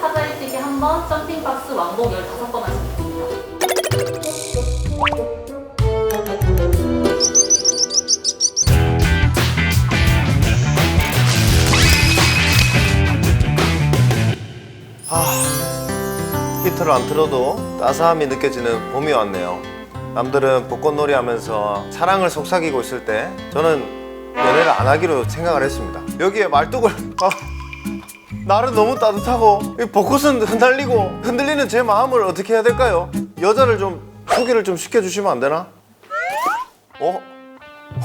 사자 일찍이 한 번, 점핑박스 왕복 15번 하시면 됩니다. 히터를 안 틀어도 따스함이 느껴지는 봄이 왔네요. 남들은 벚꽃놀이 하면서 사랑을 속삭이고 있을 때 저는 연애를 안 하기로 생각을 했습니다. 여기에 말뚝을 아, 날은 너무 따뜻하고 이 벚꽃은 흩날리고 흔들리는 제 마음을 어떻게 해야 될까요? 여자를 좀 소개를 좀 시켜주시면 안 되나? 어?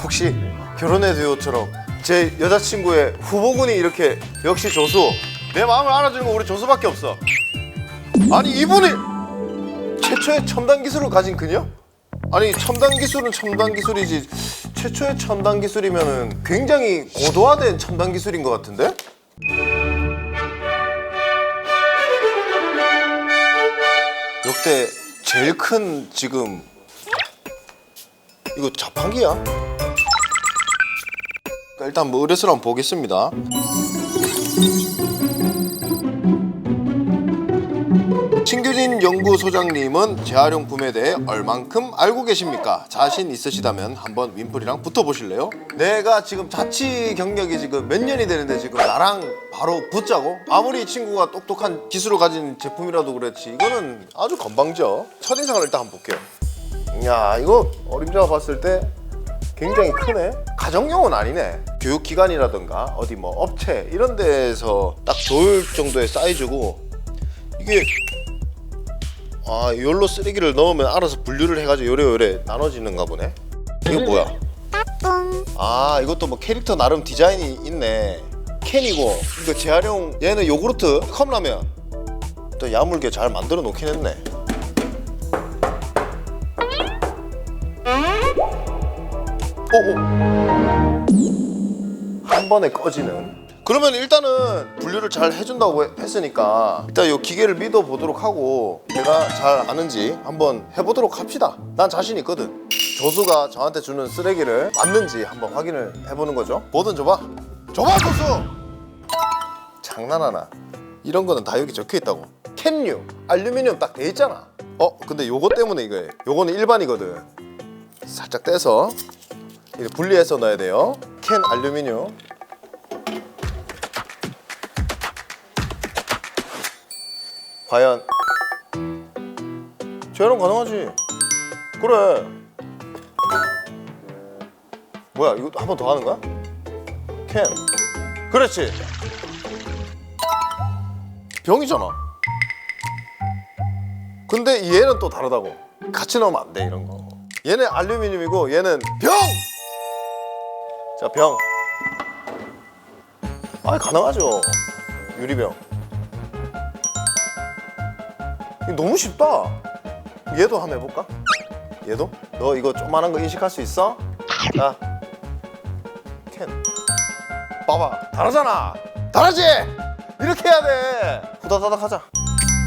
혹시 결혼의 듀오처럼 제 여자친구의 후보군이 이렇게 역시 조수 내 마음을 알아주는 건 우리 조수밖에 없어 아니 이분이 최초의 첨단 기술을 가진 그녀? 아니 첨단 기술은 첨단 기술이지 최초의 첨단 기술이면은 굉장히 고도화된 첨단 기술인 것 같은데? 역대 제일 큰 지금 이거 자판기야? 그러니까 일단 뭐 의뢰서를 한번 보겠습니다. 신규진 연구소장님은 재활용품에 대해 얼만큼 알고 계십니까? 자신 있으시다면 한번 윈플이랑 붙어보실래요? 내가 지금 자취 경력이 지금 몇 년이 되는데 지금 나랑 바로 붙자고? 아무리 이 친구가 똑똑한 기술을 가진 제품이라도 그렇지 이거는 아주 건방져 첫인상을 일단 한번 볼게요 야 이거 어림잡아 봤을 때 굉장히 크네 가정용은 아니네 교육기관이라든가 어디 뭐 업체 이런 데에서 딱 좋을 정도의 사이즈고 이게 아 이걸로 쓰레기를 넣으면 알아서 분류를 해가지고 요래 요래 나눠지는가 보네. 이거 뭐야? 아 이것도 뭐 캐릭터 나름 디자인이 있네. 캔이고. 이거 재활용 얘는 요구르트 컵라면. 또 야물게 잘 만들어 놓긴 했네. 오오 한 번에 꺼지는 그러면 일단은 분류를 잘 해준다고 했으니까 일단 이 기계를 믿어보도록 하고 내가 잘 아는지 한번 해보도록 합시다. 난 자신 있거든. 조수가 저한테 주는 쓰레기를 맞는지 한번 확인을 해보는 거죠. 뭐든 줘봐. 줘봐 조수! 장난하나? 이런 거는 다 여기 적혀 있다고. 캔류 알루미늄 딱 돼 있잖아. 어 근데 요거 때문에 이거예요 요거는 일반이거든. 살짝 떼서 분리해서 넣어야 돼요. 캔 알루미늄 과연? 재활용 가능하지. 그래. 뭐야 이거 한 번 더 하는 거야? 캔. 그렇지. 병이잖아. 근데 얘는 또 다르다고. 같이 넣으면 안 돼 이런 거. 얘는 알루미늄이고 얘는 병! 자 병. 아 가능하죠. 유리병 너무 쉽다. 얘도 한번 해볼까? 얘도? 너 이거 조그만한 거 인식할 수 있어? 자, 캔. 봐봐, 다르잖아. 다르지? 이렇게 해야 돼. 후다다닥 하자.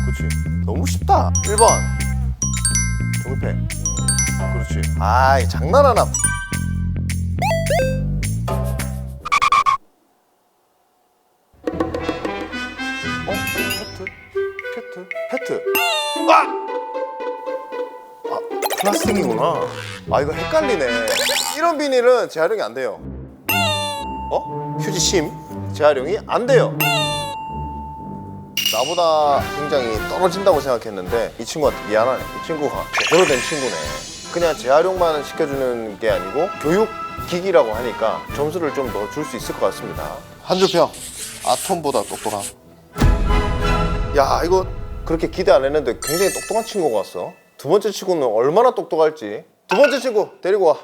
그렇지. 너무 쉽다. 1번. 종이팩. 그렇지. 아이, 장난하나. 페트? 아! 아, 플라스틱이구나. 아, 이거 헷갈리네. 이런 비닐은 재활용이 안 돼요. 어? 휴지 심? 재활용이 안 돼요. 나보다 굉장히 떨어진다고 생각했는데 이 친구한테 미안하네. 이 친구가 제대로 된 친구네. 그냥 재활용만 시켜주는 게 아니고 교육 기기라고 하니까 점수를 좀 더 줄 수 있을 것 같습니다. 한줄평 아톰보다 똑똑함. 야 이거 그렇게 기대 안 했는데 굉장히 똑똑한 친구가 왔어. 두 번째 친구는 얼마나 똑똑할지. 두 번째 친구 데리고 와.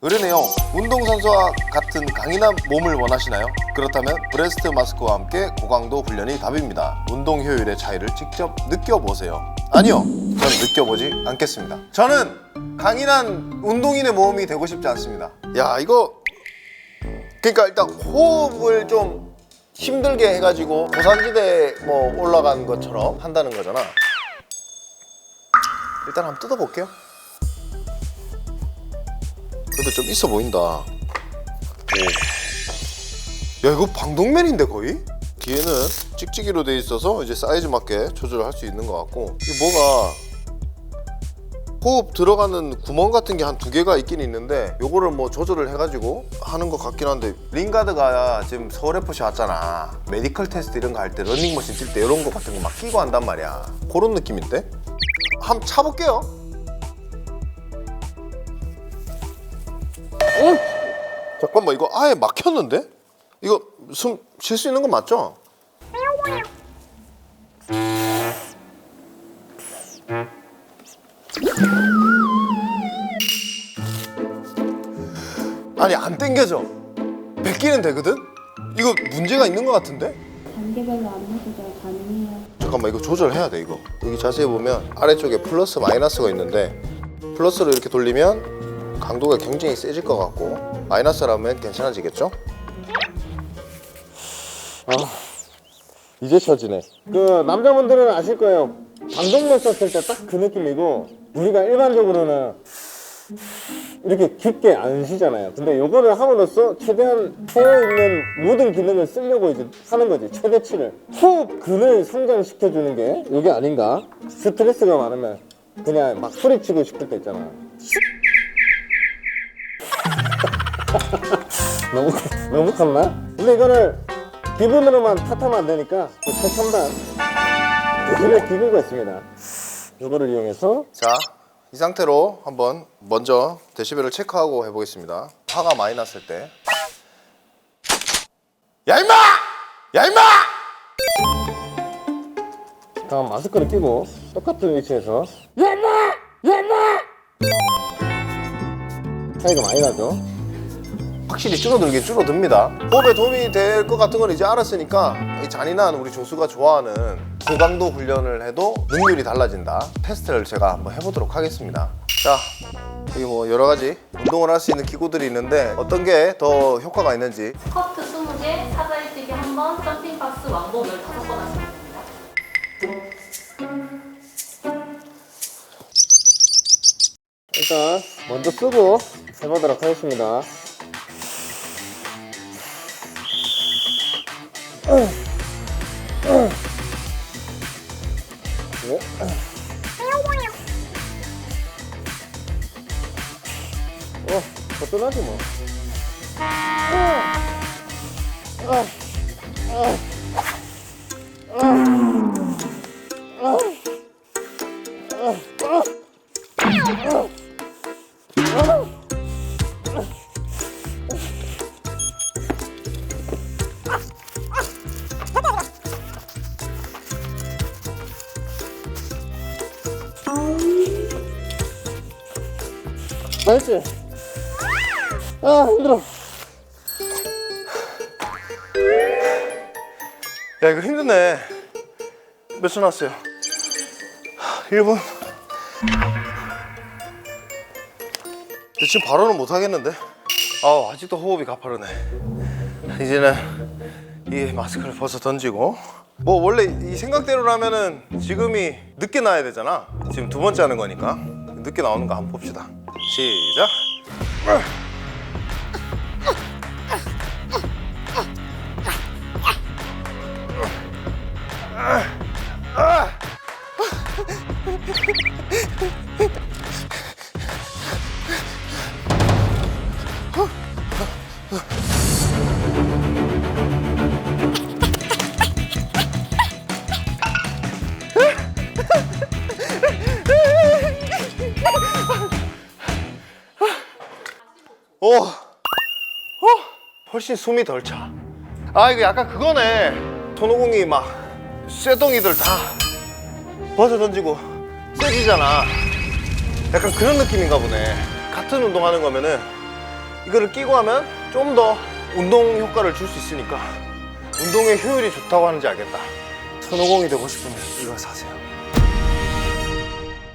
의뢰 내용 운동선수와 같은 강인한 몸을 원하시나요? 그렇다면 브레스트 마스크와 함께 고강도 훈련이 답입니다. 운동 효율의 차이를 직접 느껴보세요 아니요 저는 느껴보지 않겠습니다 저는 강인한 운동인의 몸이 되고 싶지 않습니다 야 이거 그러니까 일단 호흡을 좀 힘들게 해가지고 고산지대 뭐 올라간 것처럼 한다는 거잖아 일단 한번 뜯어볼게요 근데 좀 있어 보인다. 오. 야 이거 방독면인데 거의? 뒤에는 찍찍이로 돼 있어서 이제 사이즈 맞게 조절할 수 있는 것 같고 이 뭐가 호흡 들어가는 구멍 같은 게 한 두 개가 있긴 있는데 요거를 뭐 조절을 해가지고 하는 것 같긴 한데 링가드가 지금 서울 FC 왔잖아 메디컬 테스트 이런 거 할때 러닝머신 뛸 때 이런 거 같은 거 막 끼고 한단 말이야 그런 느낌인데 한번 차볼게요 어? 잠깐만 이거 아예 막혔는데? 이거 숨 쉴 수 있는 거 맞죠? 아니 안 땡겨져 뱉기는 되거든? 이거 문제가 있는 것 같은데? 단계별로 안무 조절 가능해요. 잠깐만 이거 조절해야 돼 이거 여기 자세히 보면 아래쪽에 플러스 마이너스가 있는데 플러스로 이렇게 돌리면 강도가 굉장히 세질 것 같고 마이너스라면 괜찮아지겠죠? 아 이제 쳐지네 그 남자분들은 아실 거예요. 방독면 썼을 때 딱 그 느낌이고 우리가 일반적으로는 이렇게 깊게 안 쉬잖아요. 근데 요거를 함으로써 최대한 폐에 있는 모든 기능을 쓰려고 이제 하는 거지. 최대치를. 호흡 근을 성장시켜주는 게 이게 아닌가? 스트레스가 많으면 그냥 막 소리치고 싶을 때 있잖아. 너무 너무 컸나? 근데 이거를 기분으로만 탓하면 안 되니까 또 최첨단 기술의 기구가 있습니다. 이거를 이용해서 자, 이 상태로 한번 먼저 데시벨을 체크하고 해보겠습니다. 화가 많이 났을 때. 야 임마! 야 임마! 다음 마스크를 끼고 똑같은 위치에서 야마! 야마! 차이가 많이 나죠? 확실히 줄어들긴 줄어듭니다. 호흡에 도움이 될 것 같은 건 이제 알았으니까 이 잔인한 우리 조수가 좋아하는 고강도 훈련을 해도 능률이 달라진다. 테스트를 제가 한번 해보도록 하겠습니다. 자, 여기 뭐 여러 가지 운동을 할 수 있는 기구들이 있는데 어떤 게 더 효과가 있는지 스쿼트 20개, 사다리뛰기 1번, 점핑박스 왕복 15번 하시면 됩니다. 일단 먼저 쓰고 해보도록 하겠습니다. 네. 어, 거뜬하지 뭐. 맛있지? 아, 힘들어. 야 이거 힘드네. 몇초 났어요? 1분. 근데 지금 바로는 못 하겠는데? 아 아직도 호흡이 가파르네. 이제는 이 마스크를 벗어 던지고. 뭐 원래 이 생각대로라면은 지금이 늦게 나야 되잖아. 지금 두 번째 하는 거니까. 늦게 나오는 거 한번 봅시다 시작 오, 어, 훨씬 숨이 덜 차. 아 이거 약간 그거네. 손오공이 막 쇠덩이들 다 벗어 던지고 세지잖아. 약간 그런 느낌인가 보네. 같은 운동하는 거면은 이거를 끼고 하면 좀 더 운동 효과를 줄 수 있으니까 운동의 효율이 좋다고 하는지 알겠다. 손오공이 되고 싶으면 이거 사세요.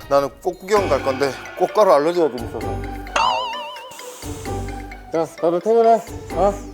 나는 꼭 구경 갈 건데 꽃가루 알러지가 좀 있어서. 자, 다들 퇴근해. 어?